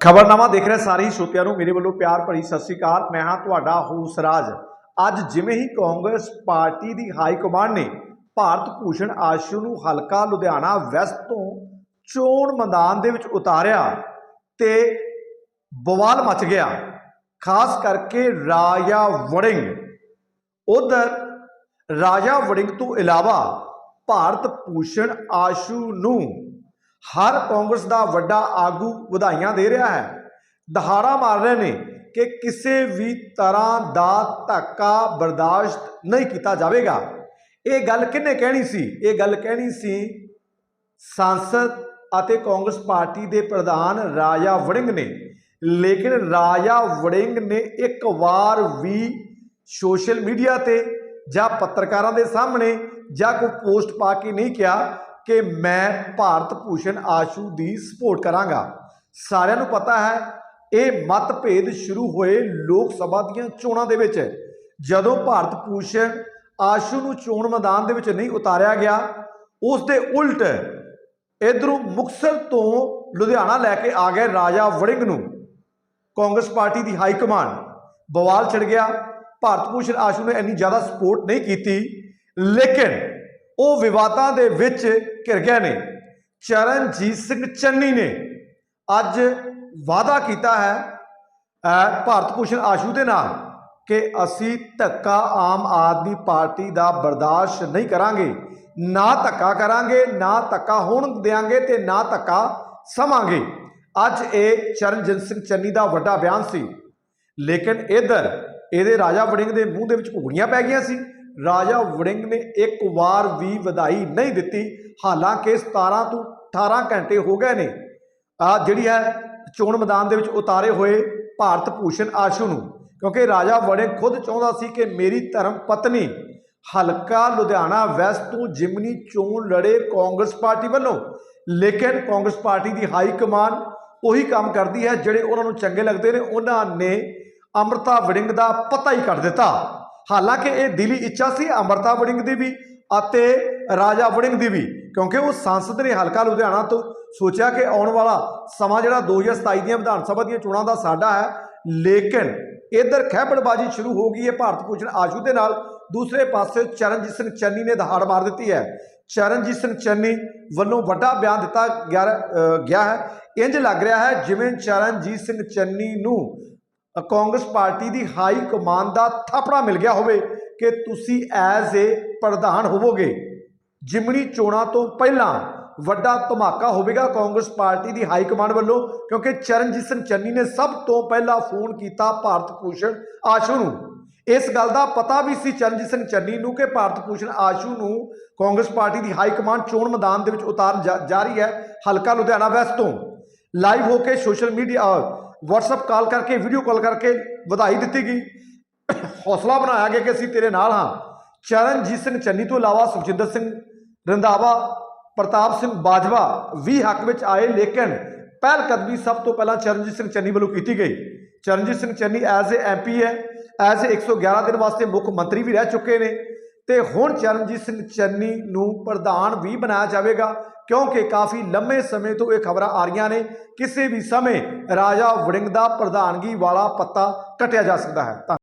ਖਬਰਨਾਮਾ ਦੇਖ ਰਹੇ ਸਾਰੇ ਹੀ ਸਰੋਤਿਆਂ ਨੂੰ, ਮੇਰੇ ਵੱਲੋਂ ਪਿਆਰ ਭਰੀ ਸਤਿ ਸ੍ਰੀ ਅਕਾਲ। ਮੈਂ ਹਾਂ ਤੁਹਾਡਾ ਹੂਸਰਾਜ ਅੱਜ ਜਿਵੇਂ ਹੀ ਕਾਂਗਰਸ ਪਾਰਟੀ ਦੀ ਹਾਈ ਕਮਾਂਡ ਨੇ ਭਾਰਤ ਭੂਸ਼ਣ ਆਸ਼ੂ ਨੂੰ ਹਲਕਾ ਲੁਧਿਆਣਾ ਵੈਸਟ ਤੋਂ ਚੋਣ ਮੈਦਾਨ ਦੇ ਵਿੱਚ ਉਤਾਰਿਆ ਤੇ ਬਵਾਲ ਮਚ ਗਿਆ, ਖਾਸ ਕਰਕੇ ਰਾਜਾ ਵੜਿੰਗ। ਉਧਰ ਰਾਜਾ ਵੜਿੰਗ ਤੋਂ ਇਲਾਵਾ ਭਾਰਤ ਭੂਸ਼ਣ ਆਸ਼ੂ ਨੂੰ ਹਰ ਕਾਂਗਰਸ ਦਾ ਵੱਡਾ ਆਗੂ ਵਧਾਈਆਂ ਦੇ ਰਿਹਾ ਹੈ। ਦਹਾੜਾ ਮਾਰ ਰਹੇ ਨੇ ਕਿ ਕਿਸੇ ਵੀ ਤਰ੍ਹਾਂ ਦਾ ਧੱਕਾ ਬਰਦਾਸ਼ਤ ਨਹੀਂ ਕੀਤਾ ਜਾਵੇਗਾ। ਇਹ ਗੱਲ ਕਿੰਨੇ ਕਹਿਣੀ ਸੀ? ਇਹ ਗੱਲ ਕਹਿਣੀ ਸੀ ਸੰਸਦ ਅਤੇ ਕਾਂਗਰਸ ਪਾਰਟੀ ਦੇ ਪ੍ਰਧਾਨ ਰਾਜਾ ਵੜਿੰਗ ਨੇ। ਲੇਕਿਨ ਰਾਜਾ ਵੜਿੰਗ ਨੇ ਇੱਕ ਵਾਰ ਵੀ ਸੋਸ਼ਲ ਮੀਡੀਆ ਤੇ ਜਾਂ ਪੱਤਰਕਾਰਾਂ ਦੇ ਸਾਹਮਣੇ ਜਾਂ ਕੋਈ ਪੋਸਟ ਪਾ ਕੇ ਨਹੀਂ ਕਿਹਾ ਕਿ ਮੈਂ ਭਾਰਤ ਭੂਸ਼ਣ ਆਸ਼ੂ ਦੀ ਸਪੋਰਟ ਕਰਾਂਗਾ। ਸਾਰਿਆਂ ਨੂੰ ਪਤਾ ਹੈ, ਇਹ ਮਤਭੇਦ ਸ਼ੁਰੂ ਹੋਏ ਲੋਕ ਸਭਾ ਦੀਆਂ ਚੋਣਾਂ ਦੇ ਵਿੱਚ। ਜਦੋਂ ਭਾਰਤ ਭੂਸ਼ਣ ਆਸ਼ੂ ਨੂੰ ਚੋਣ ਮੈਦਾਨ ਦੇ ਵਿੱਚ ਨਹੀਂ ਉਤਾਰਿਆ ਗਿਆ, ਉਸ ਦੇ ਉਲਟ ਇਧਰੋਂ ਮੁਕਤਸਰ ਤੋਂ ਲੁਧਿਆਣਾ ਲੈ ਕੇ ਆ ਗਏ ਰਾਜਾ ਵੜਿੰਗ ਨੂੰ। ਕਾਂਗਰਸ ਪਾਰਟੀ ਦੀ ਹਾਈ ਕਮਾਂਡ। ਬਵਾਲ ਚੜ ਗਿਆ। ਭਾਰਤ ਭੂਸ਼ਣ ਆਸ਼ੂ ਨੇ ਇੰਨੀ ਜ਼ਿਆਦਾ ਸਪੋਰਟ ਨਹੀਂ ਕੀਤੀ। ਲੇਕਿਨ ਉਹ ਵਿਵਾਦਾਂ ਦੇ ਵਿੱਚ ਘਿਰ ਗਏ ਨੇ। ਚਰਨਜੀਤ ਸਿੰਘ ਚੰਨੀ ਨੇ ਅੱਜ ਵਾਅਦਾ ਕੀਤਾ ਹੈ ਭਾਰਤ ਭੂਸ਼ਣ ਆਸ਼ੂ ਦੇ ਨਾਲ ਕਿ ਅਸੀਂ ਧੱਕਾ ਆਮ ਆਦਮੀ ਪਾਰਟੀ ਦਾ ਬਰਦਾਸ਼ਤ ਨਹੀਂ ਕਰਾਂਗੇ। ਨਾ ਧੱਕਾ ਕਰਾਂਗੇ, ਨਾ ਧੱਕਾ ਹੋਣ ਦੇਾਂਗੇ ਤੇ ਨਾ ਧੱਕਾ ਸਮਾਂਗੇ। ਅੱਜ ਇਹ ਚਰਨਜੀਤ ਸਿੰਘ ਚੰਨੀ ਦਾ ਵੱਡਾ ਬਿਆਨ ਸੀ। ਲੇਕਿਨ ਇਧਰ ਇਹਦੇ ਰਾਜਾ ਵੜਿੰਗ ਦੇ ਮੂੰਹ ਦੇ ਵਿੱਚ ਘੁਗੜੀਆਂ ਪੈ ਗਈਆਂ ਸੀ। ਰਾਜਾ ਵੜਿੰਗ ਨੇ ਇੱਕ ਵਾਰ ਵੀ ਵਧਾਈ ਨਹੀਂ ਦਿੱਤੀ। ਹਾਲਾਂਕਿ 17 ਤੋਂ 18 ਘੰਟੇ ਹੋ ਗਏ ਨੇ। ਆ ਜਿਹੜੀ ਹੈ ਚੋਣ ਮੈਦਾਨ ਦੇ ਵਿੱਚ ਉਤਾਰੇ ਹੋਏ ਭਾਰਤ ਭੂਸ਼ਣ ਆਸ਼ੂ ਨੂੰ। ਕਿਉਂਕਿ ਰਾਜਾ ਵੜਿੰਗ ਖੁਦ ਚਾਹੁੰਦਾ ਸੀ ਕਿ ਮੇਰੀ ਧਰਮ ਪਤਨੀ ਹਲਕਾ ਲੁਧਿਆਣਾ ਵੈਸਟ ਤੋਂ ਜਿਮਨੀ ਚੋਣ ਲੜੇ ਕਾਂਗਰਸ ਪਾਰਟੀ ਵੱਲੋਂ। ਲੇਕਿਨ ਕਾਂਗਰਸ ਪਾਰਟੀ ਦੀ ਹਾਈ ਕਮਾਨ ਉਹੀ ਕੰਮ ਕਰਦੀ ਹੈ ਜਿਹੜੇ ਉਹਨਾਂ ਨੂੰ ਚੰਗੇ ਲੱਗਦੇ ਨੇ। ਉਹਨਾਂ ਨੇ ਅਮਰਤਾ ਵੜਿੰਗ ਦਾ ਪਤਾ ਹੀ ਕੱਢ ਦਿੱਤਾ। ਹਾਲਾਂਕਿ ਇਹ ਦਿਲੀ ਇੱਛਾ ਸੀ ਅਮਰਤਾ ਵੜਿੰਗ ਦੀ ਵੀ ਅਤੇ ਰਾਜਾ ਵੜਿੰਗ ਦੀ ਵੀ, ਕਿਉਂਕਿ ਉਹ ਸੰਸਦ ਨੇ ਹਲਕਾ ਲੁਧਿਆਣਾ ਤੋਂ ਸੋਚਿਆ ਕਿ ਆਉਣ ਵਾਲਾ ਸਮਾਂ ਜਿਹੜਾ 2027 ਦੀਆਂ ਵਿਧਾਨ ਸਭਾ ਦੀਆਂ ਚੋਣਾਂ ਦਾ ਸਾਡਾ ਹੈ, ਲੇਕਿਨ ਇਧਰ ਖਹਿਬੜਬਾਜੀ ਸ਼ੁਰੂ ਹੋ ਗਈ ਹੈ ਭਾਰਤ ਭੂਸ਼ਣ ਆਸ਼ੂ ਦੇ ਨਾਲ, ਦੂਸਰੇ ਪਾਸੇ ਚਰਨਜੀਤ ਸਿੰਘ ਚੰਨੀ ਨੇ ਦਹਾੜ ਮਾਰ ਦਿੱਤੀ ਹੈ। ਚਰਨਜੀਤ ਸਿੰਘ ਚੰਨੀ ਵੱਲੋਂ ਵੱਡਾ ਬਿਆਨ ਦਿੱਤਾ ਗਿਆ ਹੈ। ਇੰਜ ਲੱਗ ਰਿਹਾ ਹੈ ਜਿਵੇਂ ਚਰਨਜੀਤ ਸਿੰਘ ਚੰਨੀ ਨੂੰ ਕਾਂਗਰਸ ਪਾਰਟੀ ਦੀ ਹਾਈ ਕਮਾਨ ਦਾ ਥਾਪੜਾ ਮਿਲ ਗਿਆ ਹੋਵੇ ਕਿ ਤੁਸੀਂ ਐਜ਼ ਏ ਪ੍ਰਧਾਨ ਹੋਵੋਗੇ। ਜਿਮਣੀ ਚੋਣਾਂ ਤੋਂ ਪਹਿਲਾਂ ਵੱਡਾ ਧਮਾਕਾ ਹੋਵੇਗਾ ਕਾਂਗਰਸ ਪਾਰਟੀ ਦੀ ਹਾਈ ਕਮਾਂਡ ਵੱਲੋਂ, ਕਿਉਂਕਿ ਚਰਨਜੀਤ ਸਿੰਘ ਚੰਨੀ ਨੇ ਸਭ ਤੋਂ ਪਹਿਲਾਂ ਫੋਨ ਕੀਤਾ ਭਾਰਤ ਭੂਸ਼ਣ ਆਸ਼ੂ ਨੂੰ। ਇਸ ਗੱਲ ਦਾ ਪਤਾ ਵੀ ਸੀ ਚਰਨਜੀਤ ਸਿੰਘ ਚੰਨੀ ਨੂੰ ਕਿ ਭਾਰਤ ਭੂਸ਼ਣ ਆਸ਼ੂ ਨੂੰ ਕਾਂਗਰਸ ਪਾਰਟੀ ਦੀ ਹਾਈ ਕਮਾਂਡ ਚੋਣ ਮੈਦਾਨ ਦੇ ਵਿੱਚ ਉਤਾਰਨ ਜਾ- ਜਾ ਰਹੀ ਹੈ ਹਲਕਾ ਲੁਧਿਆਣਾ ਵੈਸਟ ਤੋਂ। ਲਾਈਵ ਹੋ ਕੇ ਸੋਸ਼ਲ ਮੀਡੀਆ WhatsApp ਕਾਲ ਕਰਕੇ ਵੀਡੀਓ ਕਾਲ ਕਰਕੇ ਵਧਾਈ ਦਿੱਤੀ ਗਈ। ਹੌਸਲਾ ਬਣਾਇਆ ਗਿਆ ਕਿ ਅਸੀਂ ਤੇਰੇ ਨਾਲ ਹਾਂ। ਚਰਨਜੀਤ ਸਿੰਘ ਚੰਨੀ ਤੋਂ ਇਲਾਵਾ ਸੁਖਜਿੰਦਰ ਸਿੰਘ ਰੰਧਾਵਾ, ਪ੍ਰਤਾਪ ਸਿੰਘ ਬਾਜਵਾ ਵੀ ਹੱਕ ਵਿੱਚ ਆਏ, ਲੇਕਿਨ ਪਹਿਲ ਕਦਮੀ ਸਭ ਤੋਂ ਪਹਿਲਾਂ ਚਰਨਜੀਤ ਸਿੰਘ ਚੰਨੀ ਵੱਲੋਂ ਕੀਤੀ ਗਈ। Charanjit Singh Channi as a MP ਹੈ। ਐਜ਼ ਏ 111 ਦਿਨ ਵਾਸਤੇ ਮੁੱਖ ਮੰਤਰੀ ਵੀ ਰਹਿ ਚੁੱਕੇ ਨੇ। ਤੇ ਹੁਣ ਚਰਨਜੀਤ ਸਿੰਘ ਚੰਨੀ ਨੂੰ ਪ੍ਰਧਾਨ ਵੀ ਬਣਾਇਆ ਜਾਵੇਗਾ, ਕਿਉਂਕਿ ਕਾਫੀ ਲੰਮੇ ਸਮੇਂ ਤੋਂ ਇਹ ਖਬਰਾਂ ਆ ਰਹੀਆਂ ਨੇ। ਕਿਸੇ ਵੀ ਸਮੇਂ ਰਾਜਾ ਵੜਿੰਗ ਦਾ ਪ੍ਰਧਾਨਗੀ ਵਾਲਾ ਪੱਤਾ ਕੱਟਿਆ ਜਾ ਸਕਦਾ ਹੈ। ਧੰਨ-